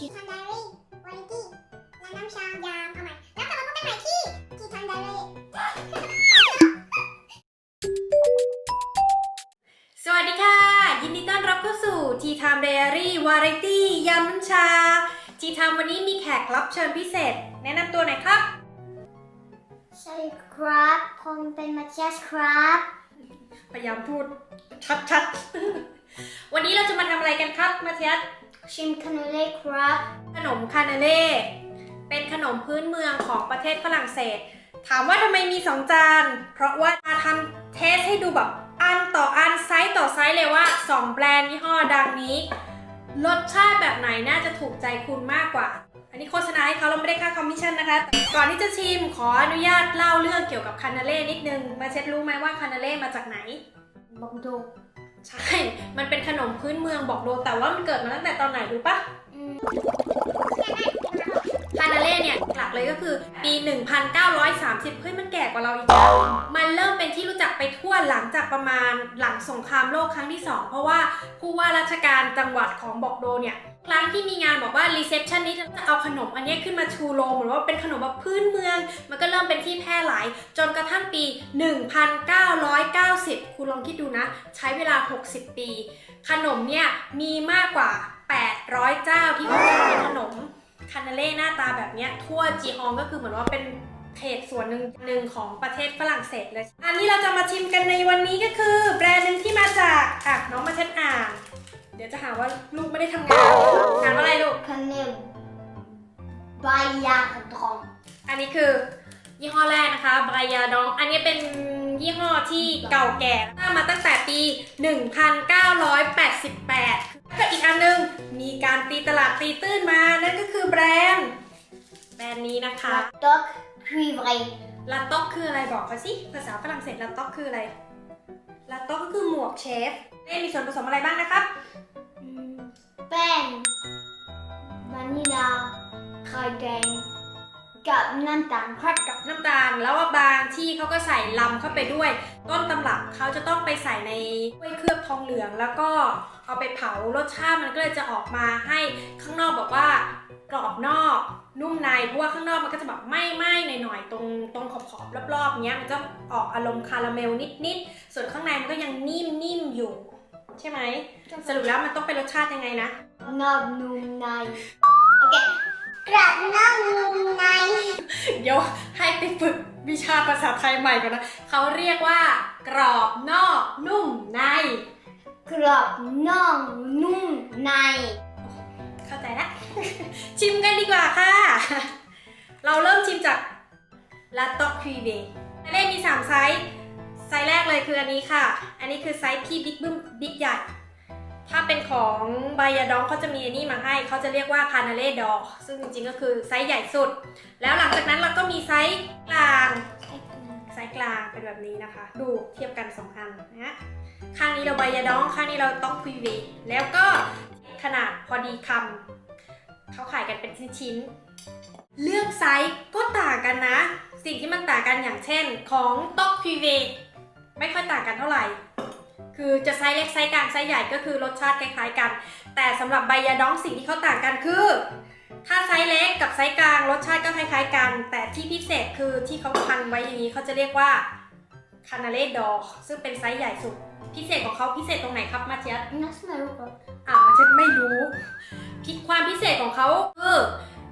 ทีทันไดรี่วาริตี้และน้ำชายามเอาใหม่แล้วกลับมาพบกันใหม่ที่ทีทันไดรี่สวัสดีค่ะ ยินดีต้อนรับเข้าสู่ Tea Time Diary Variety ยำน้ำชา Tea Time วันนี้มีแขกรับเชิญพิเศษ แนะนำตัวหน่อยครับ สวัสดีครับผมเป็นมาเชียสครับ พยายามพูดชัดๆ วันนี้เราจะมาทำอะไรกันครับมาเทียสชิมคานูเล่ครับ ขนมคานาเล่เป็นขนมพื้นเมืองของประเทศฝรั่งเศส ถามว่าทำไมมีสองจาน เพราะว่ามาทำเทสให้ดูแบบอันต่ออันไซส์ต่อไซส์เลยว่า 2 แบรนด์ยี่ห้อดังนี้ รสชาติแบบไหนน่าจะถูกใจคุณมากกว่า อันนี้โฆษณาให้เขาเราไม่ได้ค่าคอมมิชชั่นนะคะ ก่อนที่จะชิมขออนุญาตเล่าเรื่องเกี่ยวกับคานาเล่นิดนึง มาเช็ดรู้ไหมว่าคานาเล่มาจากไหนบอกดู ใช่ มันเป็นขนมพื้นเมืองบอกโดแต่ว่ามันเกิดมาตั้งแต่ตอนไหนรู้ปะอืมคานาเล่เนี่ยหลักเลยก็คือปี 1930 เฮ้ยมันแก่กว่าเราอีกนะมันเริ่มเป็นที่รู้จักไปทั่วหลังจากประมาณหลังสงครามโลกครั้งที่ 2 เพราะว่าผู้ว่าราชการจังหวัดของบอกโดเนี่ย ครั้งที่มีงานบอกว่ารีเซพชันนี้จะเอาขนมอันนี้ขึ้นมาชูโรงเหมือนว่าเป็นขนมแบบพื้นเมือง มันก็เริ่มเป็นที่แพร่หลาย จนกระทั่งปี 1990 คุณลองคิดดูนะ ใช้เวลา 60 ปี ขนมเนี่ยมีมากกว่า 800 เจ้าที่เขาขายขนมคานาเล่หน้าตาแบบนี้ทั่วจีฮองก็คือเหมือนว่าเป็นเขตส่วนหนึ่งหนึ่งของประเทศฝรั่งเศสเลย อันนี้เราจะมาชิมกันในวันนี้ก็คือ แบรนด์หนึ่งที่มาจากอะน้องมาเช็ดอ่าน เดี๋ยวจะหาว่าลูกไม่ได้ทำงานงานว่าอะไรลูกคาเนลบายาดอง อันนี้คือยี่ห้อแรกนะคะบรายาดอง อันนี้เป็นยี่ห้อที่เก่าแก่สร้างมาตั้งแต่ปี 1988ก็อีกอันนึง มีการตีตลาดตีตื้นมา นั่นก็คือแบรนด์ แบรนด์นี้นะคะด็อกครีไวลาต็อกคืออะไรบอกเขาสิ ภาษาฝรั่งเศสลาต็อกคืออะไรลาต็อกก็คือหมวกเชฟ เอ๊ะมีส่วนผสมอะไรบ้างนะครับ แป้งวานิลาไข่แดง กับน้ำตาลครับกับน้ำตาล แล้วว่าบางที่เขาก็ใส่ลำเข้าไปด้วย ต้นตำรับเขาจะต้องไปใส่ในถ้วยเคลือบทองเหลือง แล้วก็เอาไปเผารสชาติมันก็เลยจะออกมาให้ข้างนอกแบบว่ากรอบนอกนุ่มในเพราะว่าข้างนอกมันก็จะแบบไหม้ไหม้หน่อยๆตรงตรงขอบๆรอบๆเนี้ยมันจะออกอารมณ์คาราเมลนิดๆส่วนข้างในมันก็ยังนิ่มๆอยู่ ใช่ไหม สรุปแล้วมันต้องเป็นรสชาติยังไงนะ นอบนุ่มใน โอเค กระนอบนุ่มใน เดี๋ยวให้ไปฝึกวิชาภาษาไทยใหม่ก่อนนะ เขาเรียกว่า กรอบนอกนุ่มใน กรอบนอกนุ่มใน เข้าใจแล้วชิมกันดีกว่าค่ะ เราเริ่มชิมจากลาต็อกคีเบเล่มี 3 ไซส์ ไซส์แรกเลยคืออันนี้ค่ะ อันนี้คือไซส์ที่บิ๊กบึ้มบิ๊กใหญ่ ถ้าเป็นของบายาดองเขาจะมีอันนี้มาให้ เขาจะเรียกว่าคานาเล่ดอซึ่งจริงๆก็คือไซส์ใหญ่สุด แล้วหลังจากนั้นเราก็มีไซส์กลาง ไซส์กลางเป็นแบบนี้นะคะ ดูเทียบกันสองอันนะฮะข้างนี้เราใบยาดอง ข้างนี้เราต้องคุยเวแล้วก็ขนาดพอดีคำเขาขายกันเป็นชิ้นๆเลือกไซส์ก็ต่างกันนะ สิ่งที่มันต่างกันอย่างเช่นของต็อกคุยเว ไม่ค่อยต่างกันเท่าไหร่ คือจะไซส์เล็กไซส์กลางไซส์ใหญ่ก็คือรสชาติคล้ายๆกัน แต่สำหรับใบยาดองสิ่งที่เขาต่างกันคือ ถ้าไซส์เล็กกับไซส์กลางรสชาติก็คล้าย ๆ กัน แต่ที่พิเศษคือที่เขาพันไว้อย่างนี้เขาจะเรียกว่าคานาเล่ดอซึ่งเป็นไซส์ใหญ่สุด พิเศษของเขาพิเศษตรงไหนครับมาเทียสนัสไม่รู้ครับอ่ามาเทียสไม่รู้พิความพิเศษของเขาคือ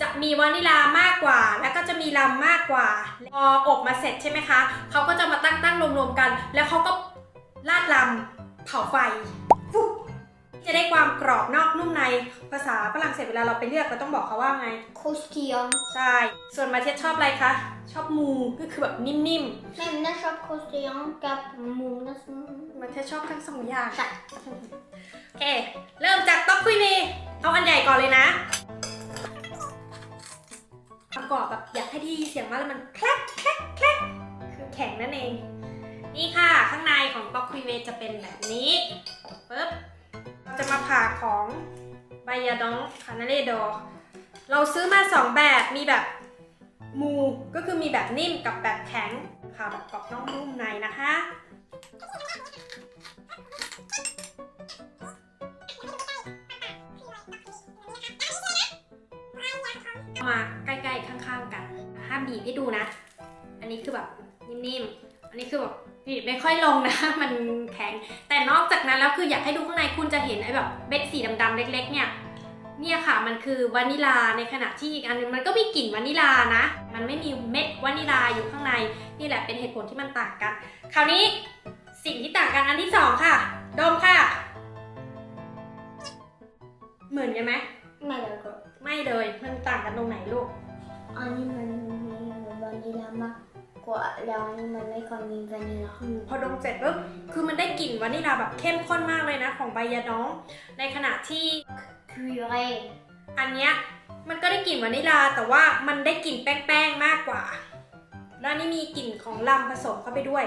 จะมีวานิลามากกว่า แล้วก็จะมีลำมากกว่า พออบมาเสร็จใช่ไหมคะ เขาก็จะมาตั้งตั้งๆรวมๆกัน แล้วเขาก็ราดลำเผาไฟฟุ๊บจะได้ความกรอบนอกนุ่มใน ภาษาฝรั่งเศสเวลาเราไปเลือกเราต้องบอกเขาว่าไง โคสเทียมใช่ ส่วนมาเทียสชอบอะไรคะ ชอบมูก็คือแบบนิ่มแม่น่าชอบโคสเทียมกับหมูนะๆ มาเทียสชอบทั้งสองอย่างใช่โอเค เริ่มจากต๊อกคุยเมเอาอันใหญ่ก่อนเลยนะ แล้วมันแคลกแคลกแคลกคือแข็งนั่นเอง นี่ค่ะข้างในของบ็อกคุยเวจะเป็นแบบนี้ปึ๊บเราจะมาผ่าของใบยาดองคานาเลโดเราซื้อมาสองแบบมีแบบมูก็คือมีแบบนิ่มกับแบบแข็งผ่าแบบกรอบนอกนุ่มในนะคะ ห้ามบีบให้ดูนะ อันนี้คือแบบนิ่มๆ อันนี้คือแบบบีบไม่ค่อยลงนะ มันแข็ง แต่นอกจากนั้นแล้วคืออยากให้ดูข้างในคุณจะเห็นไอ้แบบเม็ดสีดำๆเล็ก ๆ เนี่ย เนี่ยค่ะมันคือวานิลาในขณะที่อีกอันนึงมันก็มีกลิ่นวานิลานะ มันไม่มีเม็ดวานิลาอยู่ข้างใน นี่แหละเป็นเหตุผลที่มันต่างกัน คราวนี้สิ่งที่ต่างกันอันที่สองค่ะ ดมค่ะ เหมือนกันไหมไม่เลยครับไม่เลย มันต่างกันตรงไหนลูก อันนี้มันมีวานิลามากกว่าแล้วอันนี้มันไม่ค่อยมีวานิลาอมพอดมเสร็จปุ๊บคือมันได้กลิ่นวานิลาแบบเข้มข้นมากเลยนะ ของใบยาน้อง ในขณะที่คืออะไรอันเนี้ยมันก็ได้กลิ่นวานิลาแต่ว่ามันได้กลิ่นแป้งๆมากกว่า แล้วอันนี่มีกลิ่นของลำผสมเข้าไปด้วย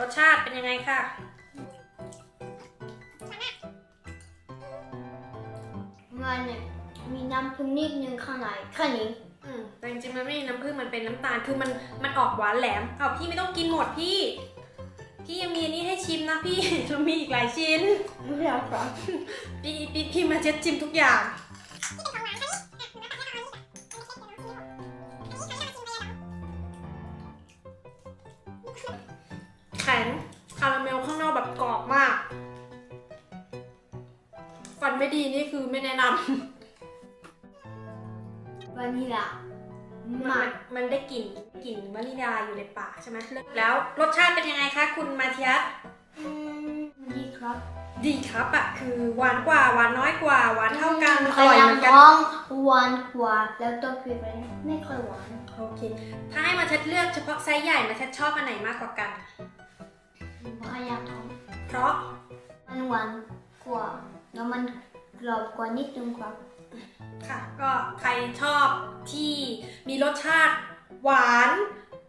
รสชาติเป็นยังไงค่ะ มันเนี่ยมีน้ำผึ้งนิดนึงข้างในแค่นี้ อืมแต่จริงๆมันไม่มีน้ำผึ้งมันเป็นน้ำตาลคือมันมันออกหวานแหลมเอาพี่ไม่ต้องกินหมดพี่ พี่ยังมีอันนี้ให้ชิมนะพี่ เรามีอีกหลายชิ้น ไม่เอาครับ พี่พี่พี่มาเช็ดชิมทุกอย่าง กมันได้กลิ่นกลิ่นวานิลาอยู่ในปากใช่ไหมแล้วรสชาติเป็นยังไงคะคุณมาเทียสอืมดีครับ ดีครับอะคือหวานกว่าหวานน้อยกว่าหวานเท่ากันอพร่อยยาเหยามืมอนกันท้องหวานกว่าแล้วตัวคือไปไม่ค่อยหวานโอเคถ้าให้มาเชัดเลือกเฉพาะไซส์ใหญ่มาเชัดชอบอันไหนมากกว่ากันพยายามท้องเพราะมันหวานกว่าแล้วมันกรอบกว่านิดนึงครับค่ะก็ใครชอบที่มีรสชาติ หวาน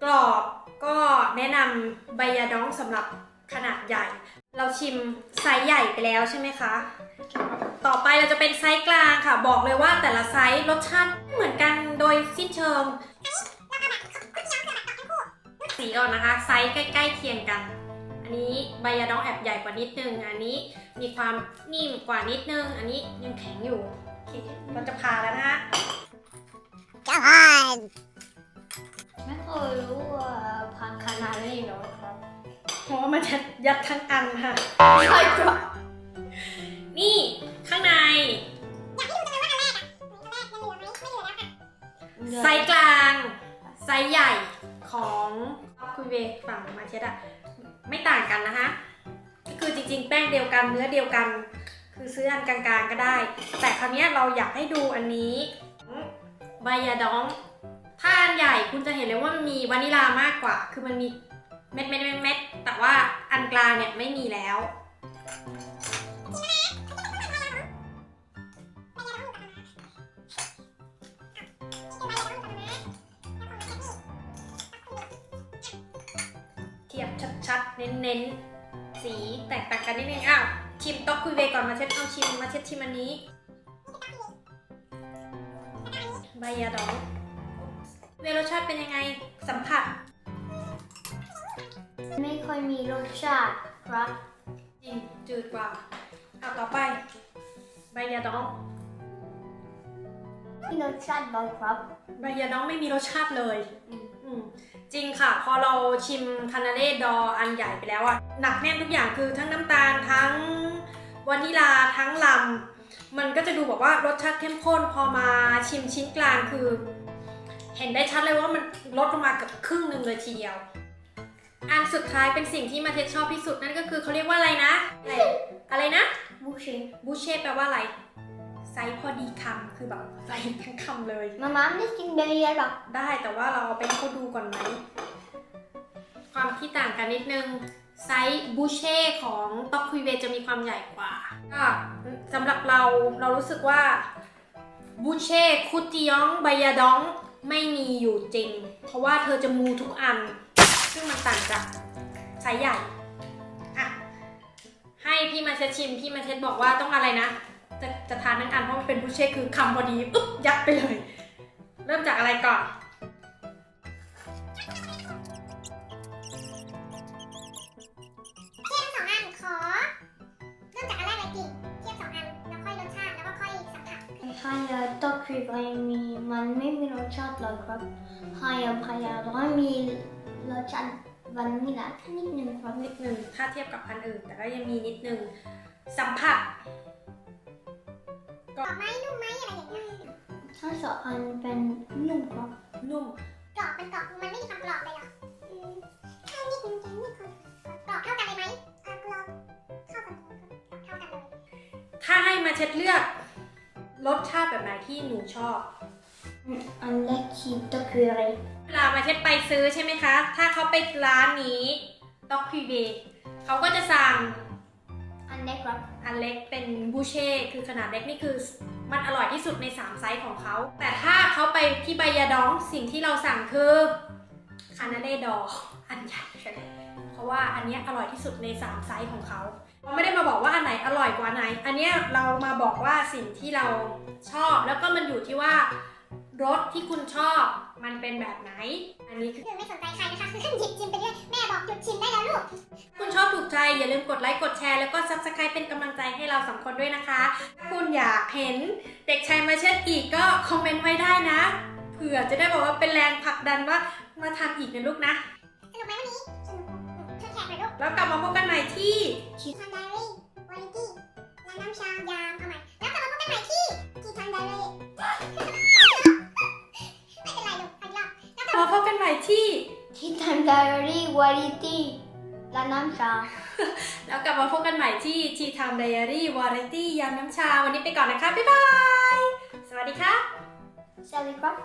กรอบก็แนะนำใบยาดองสำหรับขนาดใหญ่ เราชิมไซส์ใหญ่ไปแล้วใช่ไหมคะ ต่อไปเราจะเป็นไซส์กลางค่ะ บอกเลยว่าแต่ละไซส์รสชาติเหมือนกันโดยสิ้นเชิง สีก่อนนะคะ ไซส์ใกล้ๆเคียงกัน อันนี้ใบยาดองแอบใหญ่กว่านิดนึง อันนี้มีความนิ่มกว่านิดนึง อันนี้ยังแข็งอยู่เคเราจะพาแล้วนะฮะ รู้ว่าพันขนาดนี้หรอครับ เพราะว่ามันจะยัดทั้งอันค่ะใช่ครับ นี่ข้างใน ไซส์กลาง ไซส์ใหญ่ของคุยเวฝั่งมาเชดอะไม่ต่างกันนะคะก็คือจริงๆ แป้งเดียวกันเนื้อเดียวกัน คือซื้ออันกลางๆก็ได้ แต่คราวเนี้ยเราอยากให้ดูอันนี้ใบยาดองถ้านใหญ่คุณจะเห็นเลยว่ามันมีวานิลามากกว่า คือมันมีเม็ดเม็ดเม็ดเม็ดแต่ว่าอันกลางเนี่ยไม่มีแล้ว เทียบชัดๆ เน้นๆ สีแตกต่างกันนิดนึงอ้าว ชิมต๊อกคุยเวก่อนมาเช็ดเอาชิมมาเช็ดชิมอันนี้ใบยาดอง เวรสชาติเป็นยังไง สัมผัส ไม่ค่อยมีรสชาติครับจริงจืดกว่าเอาต่อไป ใบยาดอง มีรสชาติบ้างครับ ใบยาดองไม่มีรสชาติเลยอืมจริงค่ะ พอเราชิมคานาเล่ดออันใหญ่ไปแล้วอะหนักแน่นทุกอย่างคือทั้งน้ำตาลทั้งวานิลาทั้งลำมันก็จะดูแบบว่ารสชาติเข้มข้นพอมาชิมชิ้นกลางคือ เห็นได้ชัดเลยว่ามันลดลงมาเกับครึ่งหนึ่งเลยทีเดียว อันสุดท้ายเป็นสิ่งที่มาเทสชอบที่สุดนั่นก็คือเขาเรียกว่าอะไรนะ อะไรอะไรนะบูชิบูเช่แปลว่าอะไรไซส์พอดีคำคือแบบใส่ทั้งคำเลย มาม่าไม่กินเบย์หรอก ได้แต่ว่าเราเอาไปให้เขาดูก่อนไหม ความที่ต่างกันนิดนึง ไซส์บูเช่ของต็อกคุยเวจะมีความใหญ่กว่า ก็สำหรับเราเรารู้สึกว่าบูเช่คุติยองไบยาดอง ไม่มีอยู่จริง เพราะว่าเธอจะมูทุกอัน ซึ่งมันต่างจากไซส์ใหญ่อะให้พี่มาเชดชิม พี่มาเชดบอกว่าต้องอะไรนะ จะจะทานทั้งอันเพราะมันเป็นผู้เช่คือคำพอดีอึ๊บยัดไปเลย เริ่มจากอะไรก่อน คือก็ยังมีมันไม่มีรสชาติเลยครับไฮอัมพายาแล้วก็มีรสชาติวานิลาแค่นิดนึงครับนิดหนึ่งถ้าเทียบกับอันอื่น แต่ก็ยังมีนิดหนึ่งสัมผัสกรอบไหมนุ่มไหมอะไรอย่างเงี้ยทั้งสองอันเป็นนุ่มครับนุ่มกรอบมันกรอบมันไม่มีความกรอบเลยเหรออืมแค่นิดนึงแค่นิดนึงกรอบเท่ากันเลยไหมอะกรอบเข้ากันเท่ากันเลยถ้าให้มาเช็ดเลือก รสชาติแบบไหนที่หนูชอบ อันแรกคิดก็คืออะไรเวลามาเช็ดไปซื้อใช่ไหมคะ ถ้าเขาไปร้านนี้ด็อกพีเบเขาก็จะสั่งอันแรกครับ อันเล็กเป็นบูเช่คือขนาดเล็กนี่คือมันอร่อยที่สุดใน 3 ไซส์ของเขา แต่ถ้าเขาไปที่ใบยาดองสิ่งที่เราสั่งคือคานาเล่ดออันใหญ่เลยเพราะว่าอันเนี้ยอร่อยที่สุดใน 3 ไซส์ของเขา เราไม่ได้มาบอกว่าอันไหนอร่อยกว่าไหน อันเนี้ยเรามาบอกว่าสิ่งที่เราชอบ แล้วก็มันอยู่ที่ว่ารสที่คุณชอบมันเป็นแบบไหน อันนี้คือ คือไม่สนใจใครนะคะคือหยิบชิมไปเรื่อยแม่บอกหยุดชิมได้แล้วลูก คุณชอบถูกใจอย่าลืมกดไลค์กดแชร์แล้วก็ subscribe เป็นกำลังใจให้เราสองคนด้วยนะคะ ถ้าคุณอยากเห็นเด็กชายมาเช็ดอีกก็คอมเมนต์ไว้ได้นะ เผื่อจะได้บอกว่าเป็นแรงผลักดันว่ามาทำอีกนะลูกนะ สนุกไหมวันนี้สนุกช่วย แขกหน่อยลูกแล้วกลับมาพบกันใหม่ที่ทันไดรี่วาไรตี้และน้ำชายามเอาใหม่แล้วกลับมาพบกันใหม่ที่ที่ทันไดรี่ไม่เป็นไรลูกอันนี้แล้วกลับมาพบกันใหม่ที่ที่ทำไดอารี่วาริตี้และน้ำชา แล้วกลับมาพบกันใหม่ที่ทีทามไดอารี่วาไรตี้ยามน้ำชาวันนี้ไปก่อนนะคะบ๊ายบายสวัสดีค่ะสวัสดีครับ